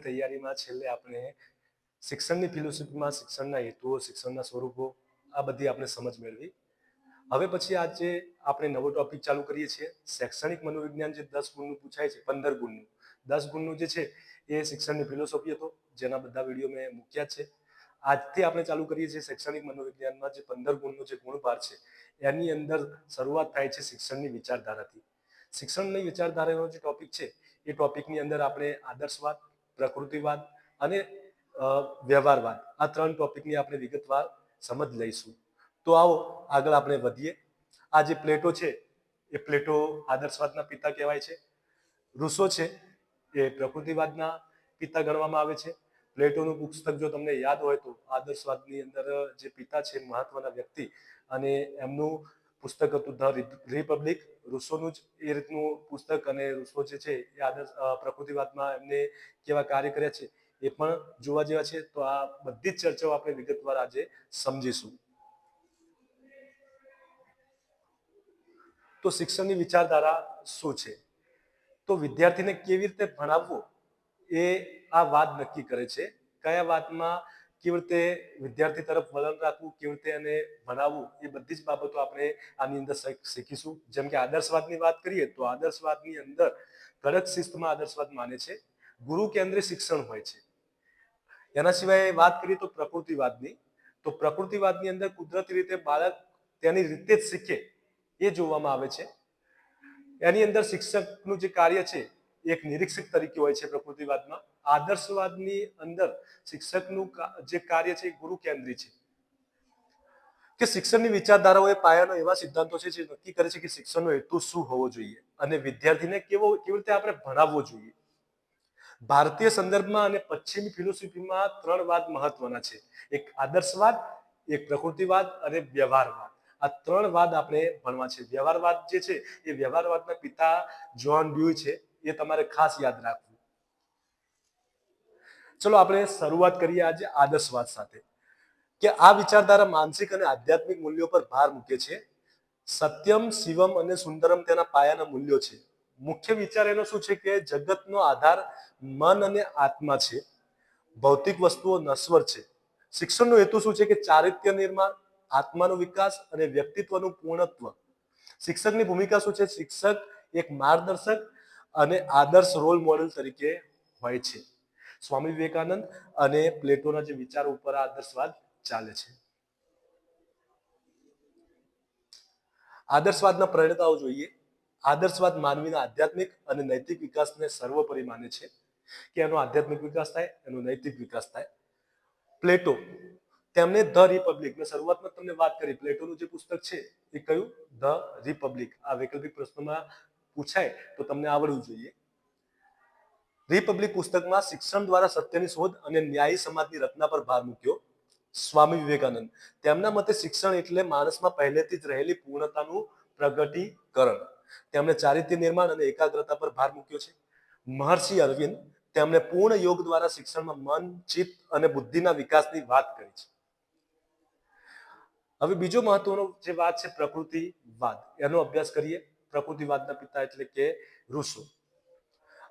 તૈયારીમાં છેલ્લે આપણે શિક્ષણની ફિલોસોફીમાં, શિક્ષણના હેતુઓ, શિક્ષણના સ્વરૂપો, આ બધી આપણે સમજ મેળવી. હવે પછી આજે આપણે નવો ટોપિક ચાલુ કરીએ છીએ. શૈક્ષણિક મનોવિજ્ઞાન જે દસ ગુણનું પૂછાય છે, પંદર ગુણનું. દસ ગુણનું જે છે, એ શિક્ષણની ફિલોસોફી હતો. જેના બધા વીડિયો મેં મૂક્યા છે. આજથી આપણે ચાલુ કરીએ છીએ શૈક્ષણિક મનોવિજ્ઞાનમાં જે પંદર ગુણનો જે ગુણભાર છે, એની અંદર શરૂઆત થાય છે શિક્ષણની વિચારધારાથી. શિક્ષણની વિચારધારાનો જે ટોપિક છે, એ ટોપિકની અંદર આપણે આદર્શવાદ પ્રકૃતિવાદ અને વ્યવહારવાદ. આ ત્રણ ટોપિકની આપણે વિગતવાર સમજ લઈશું. તો આવો, આગળ આપણે વધીએ. આ જે પ્લેટો છે, એ પ્લેટો આદર્શવાદના પિતા કહેવાય છે. રૂસો છે, એ પ્રકૃતિવાદના પિતા ગણવામાં આવે છે. પ્લેટોનું પુસ્તક જો તમને યાદ હોય તો આદર્શવાદની અંદર જે પિતા છે, મહત્વના વ્યક્તિ અને એમનું પુસ્તક હતું ધ રિપબ્લિક. રૂસોનું જ એ રીતનું પુસ્તક અને રૂસો જે છે એ આદર્શ પ્રકૃતિવાદમાં એમને કેવા કાર્ય કર્યા છે એ પણ જોવા જેવા છે. તો આ બધી જ ચર્ચાઓ આપણે વિગતવાર આજે સમજીશું. તો શિક્ષણની વિચારધારા શું છે? તો વિદ્યાર્થીને કેવી રીતે ભણાવવું એ આ વાત નક્કી કરે છે. કયા વાતમાં કેવી રીતે વિદ્યાર્થી તરફ વલણ રાખવું, કેવી રીતે એને ભણાવવું, એ બધી જ બાબતો આપણે આની અંદર શીખીશું. જેમ કે આદર્શવાદની વાત કરીએ તો આદર્શવાદની અંદર કડક શિસ્તમાં આદર્શવાદ માને છે. ગુરુ કેન્દ્રિત શિક્ષણ હોય છે. એના સિવાય વાત કરીએ તો પ્રકૃતિવાદની. તો પ્રકૃતિવાદની અંદર કુદરતી રીતે બાળક તેની રીતે જ શીખે એ જોવામાં આવે છે. એની અંદર શિક્ષકનું જે કાર્ય છે એક નિરીક્ષક તરીકે હોય છે પ્રકૃતિવાદમાં. આદર્શવાદની અંદર શિક્ષકનું જે કાર્ય છે એ ગુરુ કેન્દ્રી છે. કે શિક્ષણની વિચારધારાઓ એ પાયાનો એવા સિદ્ધાંતો છે જે નક્કી કરે છે કે શિક્ષણનો હેતુ શું હોવો જોઈએ અને વિદ્યાર્થીને કેવો, કેવી રીતે આપણે ભણાવવો જોઈએ. ભારતીય સંદર્ભમાં અને પશ્ચિમી ફિલોસોફીમાં ત્રણ વાદ મહત્વના છે. એક આદર્શવાદ, એક પ્રકૃતિવાદ અને વ્યવહારવાદ. આ ત્રણ વાદ આપણે ભણવા છે. વ્યવહારવાદ જે છે એ વ્યવહારવાદના પિતા જ્હોન ડ્યુ છે. એ તમારે ખાસ યાદ રાખવું. ચલો, આપણે શરૂઆત કરીએ આજે આદર્શવાદ સાથે. કે આ વિચારધારા માનસિક અને આધ્યાત્મિક મૂલ્યો પર ભાર મૂકે છે. સત્યમ, શિવમ અને સુંદરમ તેના પાયાના મૂલ્યો છે. મુખ્ય વિચાર એનો શું છે કે જગતનો આધાર મન અને આત્મા છે. ભૌતિક વસ્તુઓ નશ્વર છે. શિક્ષણનો હેતુ શું છે કે ચારિત્ર્ય નિર્માણ, આત્માનો વિકાસ અને વ્યક્તિત્વનું પૂર્ણત્વ. શિક્ષકની ભૂમિકા શું છે? શિક્ષક એક માર્ગદર્શક અને આદર્શ રોલ મોડેલ તરીકે હોય છે. સ્વામી વિવેકાનંદ અને પ્લેટોના જે વિચારો ઉપર આદર્શવાદ ચાલે છે. આદર્શવાદના પ્રણેતાઓ જોઈએ. આદર્શવાદ માનવીના આધ્યાત્મિક અને નૈતિક વિકાસને સર્વોપરી માને છે. કે એનો આધ્યાત્મિક વિકાસ થાય, એનો નૈતિક વિકાસ થાય. પ્લેટો, તેમણે ધ રિપબ્લિક, મેં શરૂઆતમાં તમને વાત કરી, પ્લેટોનું જે પુસ્તક છે, એ કયું? The Republic. આ વૈકલ્પિક પ્રશ્નોમાં પૂછાય તો તમને આવડવું જોઈએ. રિપબ્લિક પુસ્તકમાં શિક્ષણ દ્વારા સત્યની શોધ અને ન્યાયી સમાજની રચના પર ભાર મૂક્યો. સ્વામી વિવેકાનંદ, તેમના મતે શિક્ષણ એટલે માણસમાં પહેલેથી જ રહેલી પૂર્ણતાનું પ્રગટીકરણ. તેમણે ચારિત્ર્ય નિર્માણ અને એકાગ્રતા પર ભાર મૂક્યો છે. મહર્ષિ અરવિંદ તેમણે પૂર્ણ યોગ દ્વારા શિક્ષણમાં મન, ચિત્ત અને બુદ્ધિના વિકાસની વાત કરી છે. હવે બીજો મહત્વનો જે વાત છે, પ્રકૃતિવાદ, એનો અભ્યાસ કરીએ. પ્રકૃતિવાદના પિતા એટલે કે ઋષુ.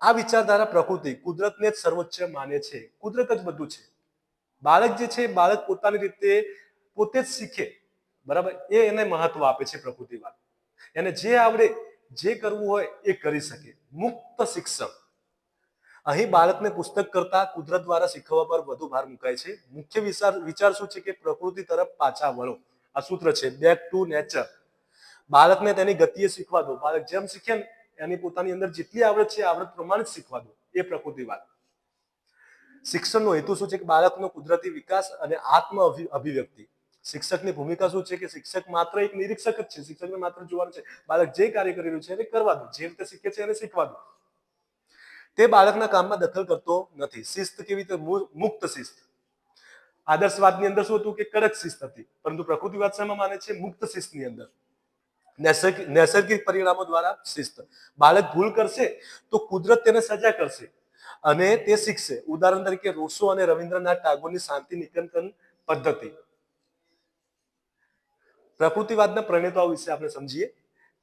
આ વિચારધારા પ્રકૃતિ કુદરતને જ સર્વોચ્ચ માને છે. કુદરત જ બધું છે. બાળક જે છે, બાળક પોતાની રીતે પોતે જ શીખે. બરાબર? એ એને મહત્વ આપે છે પ્રકૃતિવાદ. એને જે આવડે, જે કરવું હોય એ કરી શકે. મુક્ત શિક્ષક અહીં બાળકને પુસ્તક કરતા કુદરત દ્વારા શીખવવા પર વધુ ભાર મુકાય છે. મુખ્ય વિચાર વિચાર શું છે કે પ્રકૃતિ તરફ પાછા વળો. આ સૂત્ર છે બેક ટુ નેચર બાળકને તેની ગતિએ શીખવા દો. બાળક જેમ શીખે ને એની પોતાની અંદર જેટલી આવડત છે, આવડત પ્રમાણે જ શીખવા દો. એ પ્રકૃતિવાદ શિક્ષણનો હેતુ શું છે? કે બાળકનો કુદરતી વિકાસ અને આત્મ અભિવ્યક્તિ. શિક્ષકની ભૂમિકા શું છે? કે શિક્ષક માત્ર એક નિરીક્ષક જ છે. શિક્ષકને માત્ર જોવાનું છે. બાળક જે કાર્ય કરી રહ્યું છે એને કરવા દો. જે રીતે શીખે છે એને શીખવા દો. તે બાળકના કામમાં દખલ કરતો નથી. શિસ્ત કેવી રીતે? મુક્ત શિસ્ત. આદર્શવાદની અંદર શું હતું? કે કડક શિસ્ત હતી. પરંતુ પ્રકૃતિવાદ શેમાં માને છે મુક્ત શિસ્તની અંદર. નૈસર્ગિક પરિણામો દ્વારા શિસ્ત. બાળક ભૂલ કરશે તો કુદરત તેને સજા કરશે અને તે શીખશે. ઉદાહરણ તરીકે રોસો અને રવિન્દ્રનાથ ટાગોરની શાંતિ નિકેતન પદ્ધતિ. પ્રકૃતિવાદના પ્રણેતાઓ વિશે આપણે સમજીએ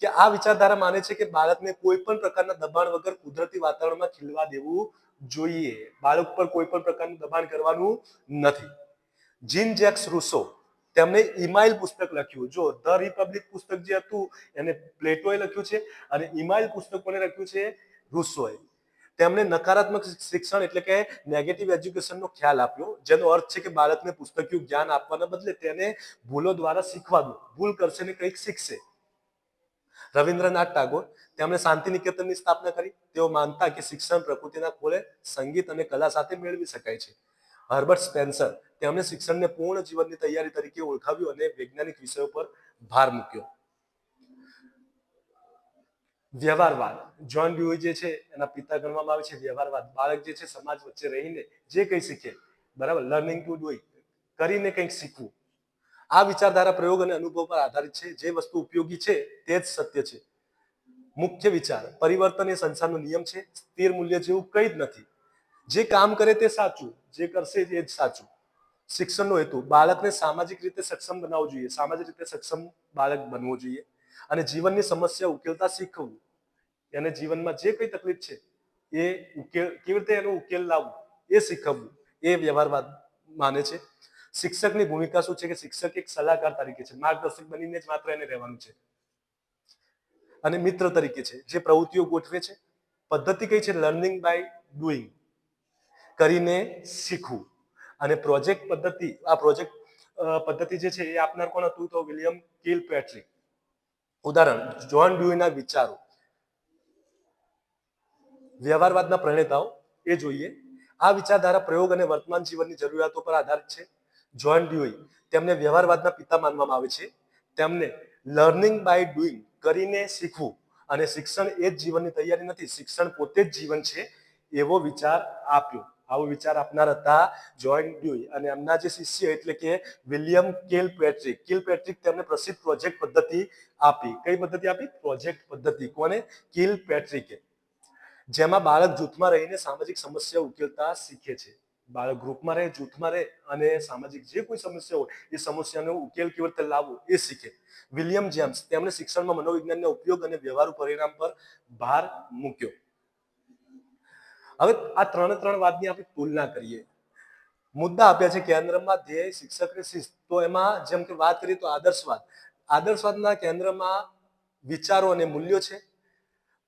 કે આ વિચારધારા માને છે કે બાળકને કોઈ પણ પ્રકારના દબાણ વગર કુદરતી વાતાવરણમાં ખીલવા દેવું જોઈએ. બાળક પર કોઈ પણ પ્રકારનું દબાણ કરવાનું નથી. જીન જેક્સ રૂસો તેમણે ઇમાઇલ પુસ્તક લખ્યું. જો, ધ રિપબ્લિક પુસ્તક જે હતું, એને પ્લેટોએ લખ્યું છે અને ઇમાઇલ પુસ્તક કોને લખ્યું છે? રૂસોએ. તેમણે નકારાત્મક શિક્ષણ એટલે કે નેગેટિવ એજ્યુકેશનનો ખ્યાલ આપ્યો, જેનો અર્થ છે કે બાળકને પુસ્તકિયું જ્ઞાન આપવાના બદલે તેને ભૂલો દ્વારા શીખવા દો. ભૂલ કરશે ને કંઈક શીખશે. રવિન્દ્રનાથ ટાગોર, તેમણે શાંતિ નિકેતનની સ્થાપના કરી. તેઓ માનતા કે શિક્ષણ પ્રકૃતિના ખોળે સંગીત અને કલા સાથે મેળવી શકાય છે. Herbert Spencer. તેમણે શિક્ષણને પૂર્ણ જીવનની તૈયારી તરીકે ઓળખાવ્યું અને વૈજ્ઞાનિક વિષયો પર ભાર મૂક્યો. વ્યવહારવાદ. જોન ડ્યુઈ જે છે એના પિતા ગણવામાં આવે છે વ્યવહારવાદ. બાળક જે છે સમાજ વચ્ચે રહીને જે કંઈ શીખે, બરાબર? લર્નિંગ ટુ ડુઈ કરીને કંઈક શીખવું. આ વિચારધારા પ્રયોગ અને અનુભવ પર આધારિત છે. જે વસ્તુ ઉપયોગી છે તે જ સત્ય છે. મુખ્ય વિચાર. પરિવર્તન એ સંસારનો નિયમ છે. સ્થિર મૂલ્ય જેવું કંઈ જ નથી. જે કામ કરે તે સાચું. જે કરશે એ જ સાચું. શિક્ષણનો હેતુ, બાળકને સામાજિક રીતે સક્ષમ બનાવવું જોઈએ. સામાજિક રીતે સક્ષમ બાળક બનવું જોઈએ. અને જીવનની સમસ્યા ઉકેલતા શીખવું. એને જીવનમાં જે કઈ તકલીફ છે, એ ઉકેલ, કેવી રીતે એનો ઉકેલ લાવવું, એ શીખવવું, એ વ્યવહારવાદ માને છે. શિક્ષકની ભૂમિકા શું છે કે શિક્ષક એક સલાહકાર તરીકે છે. માર્ગદર્શક બનીને જ માત્ર એને રહેવાનું છે. અને મિત્ર તરીકે છે, જે પ્રવૃત્તિઓ ગોઠવે છે. પદ્ધતિ કઈ છે? લર્નિંગ બાય ડુઈંગ કરીને શીખવું. અને પ્રોજેક્ટ પદ્ધતિ, આ પ્રોજેક્ટ પદ્ધતિ જે છે એ આપનાર કોણ હતું તો વિલિયમ કિલ પેટ્રિક. ઉદાહરણ જોન ડ્યુઈના વિચારો. વ્યવહારવાદના પ્રણેતાઓ, એ જોઈએ. આ વિચારધારા પ્રયોગ અને વર્તમાન જીવનની જરૂરિયાતો પર આધારિત છે. જોન ડ્યુઈ તેમને વ્યવહારવાદના પિતા માનવામાં આવે છે. તેમને લર્નિંગ બાય ડુઈંગ કરીને શીખવું અને શિક્ષણ એ જ જીવનની તૈયારી નથી, શિક્ષણ પોતે જ જીવન છે એવો વિચાર આપ્યો. આવો વિચાર આપનાર હતા જોઈન્ટ ડ્યુઈ અને એમના જે શિષ્ય એટલે કે William Kilpatrick Kilpatrick તેમને પ્રસિદ્ધ પ્રોજેક્ટ પદ્ધતિ આપી. કઈ પદ્ધતિ આપી? પ્રોજેક્ટ પદ્ધતિ. કોને? કિલ પેટ્રિકે જેમાં બાળક જૂથમાં રહીને સામાજિક સમસ્યા ઉકેલતા શીખે છે. બાળક ગ્રુપમાં રહે, જૂથમાં રહે અને સામાજિક જે કોઈ સમસ્યા હોય એ સમસ્યાનો ઉકેલ કેવી રીતે લાવવો એ શીખે. વિલિયમ જેમ્સ તેમણે શિક્ષણમાં મનોવિજ્ઞાનના ઉપયોગ અને વ્યવહારુ પરિણામ પર ભાર મૂક્યો. હવે આ ત્રણે ત્રણ વાતની આપણે તુલના કરીએ. મુદ્દા આપ્યા છે કેન્દ્રમાં ધ્યેય, શિક્ષક શિસ્ત. તો એમાં જેમ કે વાત કરીએ તો આદર્શવાદ. આદર્શવાદના કેન્દ્રમાં વિચારો અને મૂલ્યો છે.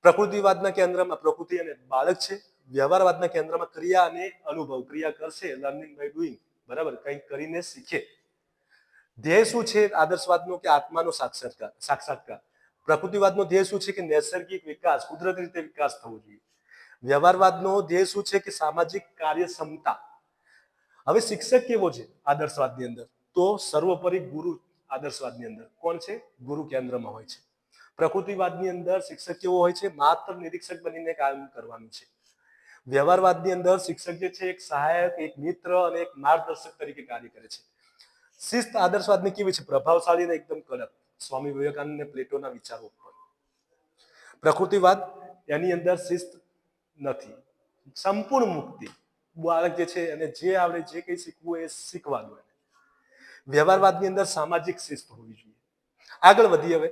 પ્રકૃતિવાદના કેન્દ્રમાં પ્રકૃતિ અને બાળક છે. વ્યવહારવાદના કેન્દ્રમાં ક્રિયા અને અનુભવ. ક્રિયા કરશે લર્નિંગ બાય ડુઈંગ બરાબર? કંઈક કરીને શીખે. ધ્યેય શું છે? આદર્શવાદનો કે આત્માનો સાક્ષાત્કાર સાક્ષાત્કાર. પ્રકૃતિવાદનો ધ્યેય શું છે? કે નૈસર્ગિક વિકાસ, કુદરતી રીતે વિકાસ થવો જોઈએ. વ્યવહારવાદનો ધ્યેય શું છે કે સામાજિક કાર્યક્ષમતા? હવે શિક્ષક કેવો છે આદર્શવાદની અંદર? તો સર્વોપરી ગુરુ આદર્શવાદની અંદર. કોણ છે? ગુરુ કેન્દ્રમાં હોય છે. પ્રકૃતિવાદની અંદર શિક્ષક કેવો હોય છે? માત્ર નિરીક્ષક બનીને કામ કરવાનું છે. વ્યવહારવાદની અંદર શિક્ષક જે છે, એક સહાયક, એક મિત્ર અને એક માર્ગદર્શક તરીકે કાર્ય કરે છે. શિસ્ત આદર્શવાદની કેવી છે? પ્રભાવશાળી અને એકદમ કડક. સ્વામી વિવેકાનંદ પ્લેટોના વિચારો ઉપર. પ્રકૃતિવાદ, એની અંદર શિસ્ત નથી. સંપૂર્ણ મુક્તિ. બાળક જે છે અને જે આવડે, જે કંઈ શીખવું એ શીખવા દો એને. વ્યવહારવાદની અંદર સામાજિક શિસ્ત હોવી જોઈએ. આગળ વધીએ હવે.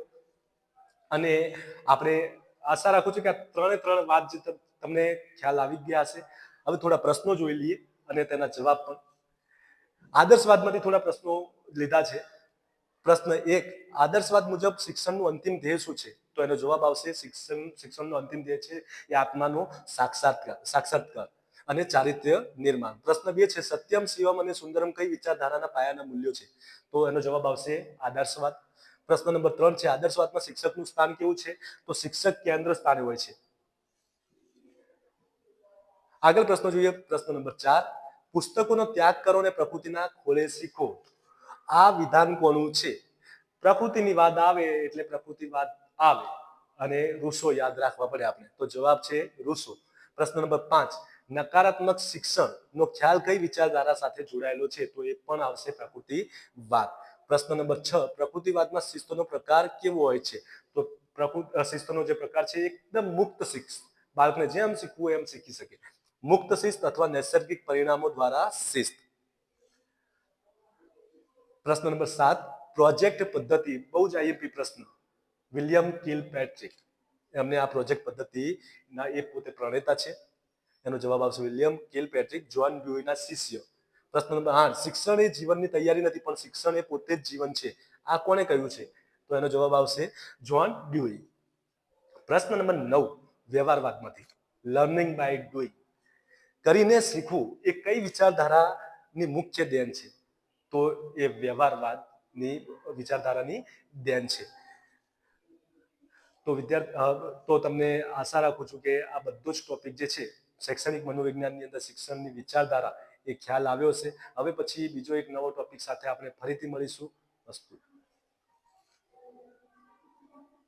અને આપણે આશા રાખું છું કે આ ત્રણે ત્રણ વાત જે તમને ખ્યાલ આવી ગયા હશે. હવે થોડા પ્રશ્નો જોઈ લઈએ અને તેના જવાબ પણ. આદર્શવાદમાંથી થોડા પ્રશ્નો લીધા છે. પ્રશ્ન એક, આદર્શવાદ મુજબ શિક્ષણનું અંતિમ ધ્યેય શું છે? તો એનો જવાબ આવશે શિક્ષણ, શિક્ષણનો અંતિમ ધ્યેય છે એ આત્માનો સાક્ષાત્કાર સાક્ષાત્કાર અને ચારિત્ર્ય નિર્માણ. પ્રશ્ન બે છે, સત્યમ, શિવમ અને સુંદરમ કઈ વિચારધારાના પાયાના મૂલ્યો છે? તો એનો જવાબ આવશે આદર્શવાદ. પ્રશ્ન નંબર ત્રણ છે, આદર્શવાદમાં શિક્ષકનું સ્થાન કેવું છે? તો શિક્ષક કેન્દ્ર સ્થાને હોય છે. આગળ પ્રશ્ન જોઈએ, પ્રશ્ન નંબર ચાર, પુસ્તકોનો ત્યાગ કરો અને પ્રકૃતિના ખોળે શીખો. આ વિધાન કોનું છે? પ્રકૃતિની વાત આવે એટલે પ્રકૃતિવાદ આવે. અને રૂસો યાદ રાખવા પડે આપણે. તો જવાબ છે રૂસો પ્રશ્ન નંબર પાંચ. નકારાત્મક શિક્ષણ નો ખ્યાલ કઈ વિચારધારા સાથે જોડાયેલો છે? તો એ પણ આવશે પ્રકૃતિવાદ. પ્રશ્ન નંબર છ. પ્રકૃતિવાદમાં શિસ્તનો પ્રકાર કેવો હોય છે? તો શિસ્તનો જે પ્રકાર છે એકદમ મુક્ત શિસ્ત. બાળકને જેમ શીખવું એમ શીખી શકે. મુક્ત શિસ્ત અથવા નૈસર્ગિક પરિણામો દ્વારા શિસ્ત. પ્રશ્ન નંબર સાત. પ્રોજેક્ટ પદ્ધતિ. બહુ જ આઈએમપી પ્રશ્ન. William Kilpatrick. એમને આ પ્રોજેક્ટ પદ્ધતિના એ પોતે પ્રણેતા છે. એનો જવાબ આવશે વિલિયમ કિલ પેટ્રિક જોન બ્યુઈના શિષ્ય. પ્રશ્ન નંબર આઠ, શિક્ષણ એ જીવનની તૈયારી નથી, પણ શિક્ષણ એ પોતે જ જીવન છે. આ કોણે કહ્યું છે? તો એનો જવાબ આવશે જોન ડ્યુઈ. પ્રશ્ન નંબર નવ વ્યવહારવાદમાંથી લર્નિંગ બાય ડુઈંગ કરીને શીખવું એ કઈ વિચારધારાની મુખ્ય દેન છે? તો એ વ્યવહારવાદની વિચારધારાની દેન છે. તો વિદ્યાર્થી તો તમને આશા રાખું છું કે આ બધો જ ટોપિક જે છે, શૈક્ષણિક મનોવિજ્ઞાનની અંદર શિક્ષણની વિચારધારા એ ખ્યાલ આવ્યો છે હવે પછી બીજો એક નવો ટોપિક સાથે આપણે ફરીથી મળીશું. વસ્તુ